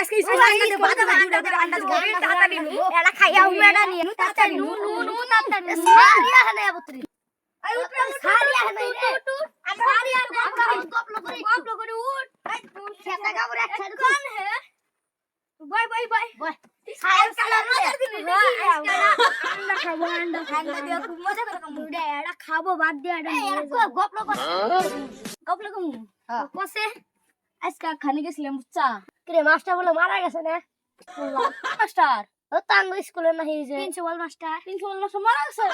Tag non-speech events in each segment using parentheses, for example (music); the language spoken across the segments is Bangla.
আজকে স্কুল আইনা দে বাদ দে দুটা করে আন্দাজ করে তাড়াতাড়ি নু এটা খাইয়া উমেডা নিয়ে নু তাড়াতাড়ি নু নু নু তাড়াতাড়ি সারিয়া হনে আবত্রি আই উঠ সারিয়া হনে উঠ উঠ সারিয়া গপলো করে গপলো করে উঠ খেতা কাপড় এক সাইড কোন হে বয় বয় বয় বয় সাইড কালার মজা দিন আন্ডা খাবো আন্ডা আন্ডা দিয়া খুব মজা করে খাবো দুটা এটা খাবো বাদ দিয়ে এটা গপলো করে কপলে কম হ্যাঁ। কসে আজকে খানে গেছিলাম বুঝছা? কিরে মাস্টার বলে মারা গেছে না? (laughs) মাস্টার? ও তাঙ্গ স্কুলে না হিজে প্রিন্সিপাল মাস্টার। প্রিন্সিপাল মাস্টার মারা গেছে।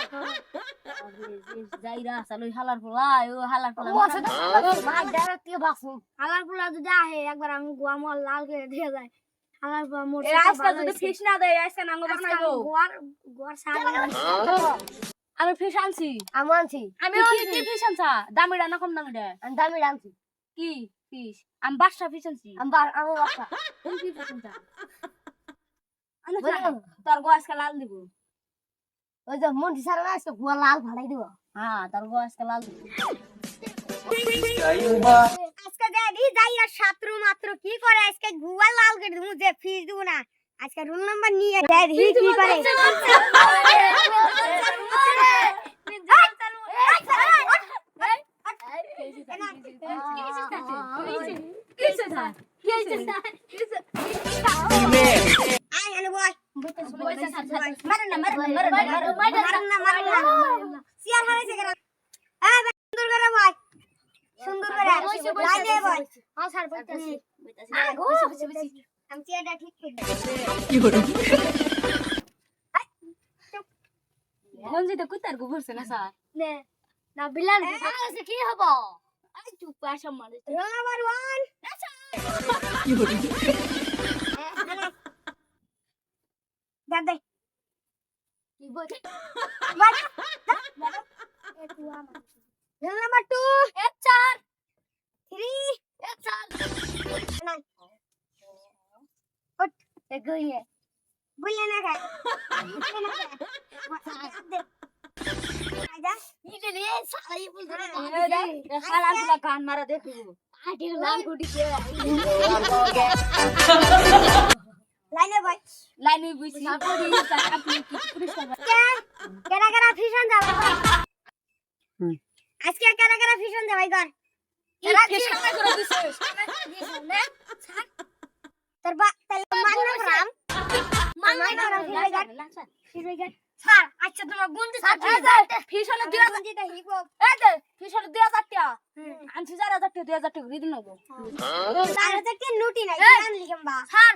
যাইরা চালু হালার পোলা ও হালার পোলা মার ডারা থেকে বাসু হালার পোলা যদি আহে একবার আমি গোয়া মল লাল করে দিয়ে যায়। হালার পোলা মোর আজকে যদি ফিস না দেয় আজকে নাঙ্গ বানাইবো। গোয়ার গোয়ার সামনে আমি ফিস আনছি। আমি আনছি। আমি কি ফিস আনছা? দামিটা না কম আমি দামি আনছি কি? ফিস আমি বাসা ফিস আনছি আমি বার আমি বাসা তুমি কি ফিস আনছা বলো তোর গো আজকে লাল দিব ওই যে মন্টি সারা না আজকে গুয়া লাল ভাড়াই দিব হ্যাঁ তোর গো আজকে লাল দিব আজকে দেখি যাই আর ছাত্র মাত্র কি করে আজকে গুয়া লাল করে দিব যে ফিস দিব না আজকে রোল নাম্বার নিয়ে দেখি কি করে কুতার গো ভরছে না বিলাল কি হব? পাশা মারে রোল নাম্বার 1 দাদা কি বল বাড়া রোল নাম্বার 2 এক চার 3 এক চার না ওট এগিয়ে বললে না খায় বললে না খায় আইদা হালার পোলা কান মারা দেখব লাইনে বয়। লাইন হই আপনি কি পরিষ্কার কেরা কেরা ফিশন যাবে আজকে কেরা কেরা ফিশন যাবে কর এরা ফিস করে দিছিস তোর বা তাহলে মান না রাম মান রাম ফিরে গা ফিরে গা স্যার আচ্ছা তোমার গুনতে স্যার ফিস হলে দুই হাজার গুনতে এই দে ফিস হলে টাকা। টাকা টাকা দিন কি নুটি নাই জান লিখম বা স্যার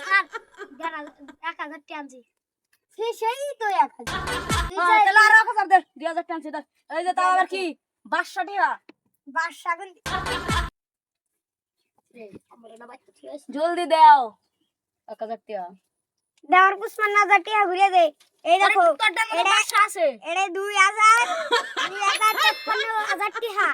স্যার 1000 টাকা আনছি। সেই তো 1000 তাহলে আর এক হাজার দে দুই হাজার টাকা আনছি দে এই যে তাও আবার কি? বাসা টাকা। বাদশা গুন জলদি দাও। এক হাজার টাকা। দেওয়ার পুষ্পান না টাকা ঘুরে দে। এই দেখো এটা- আছে। এটা দুই হাজার দুই হাজার হাজার টাকা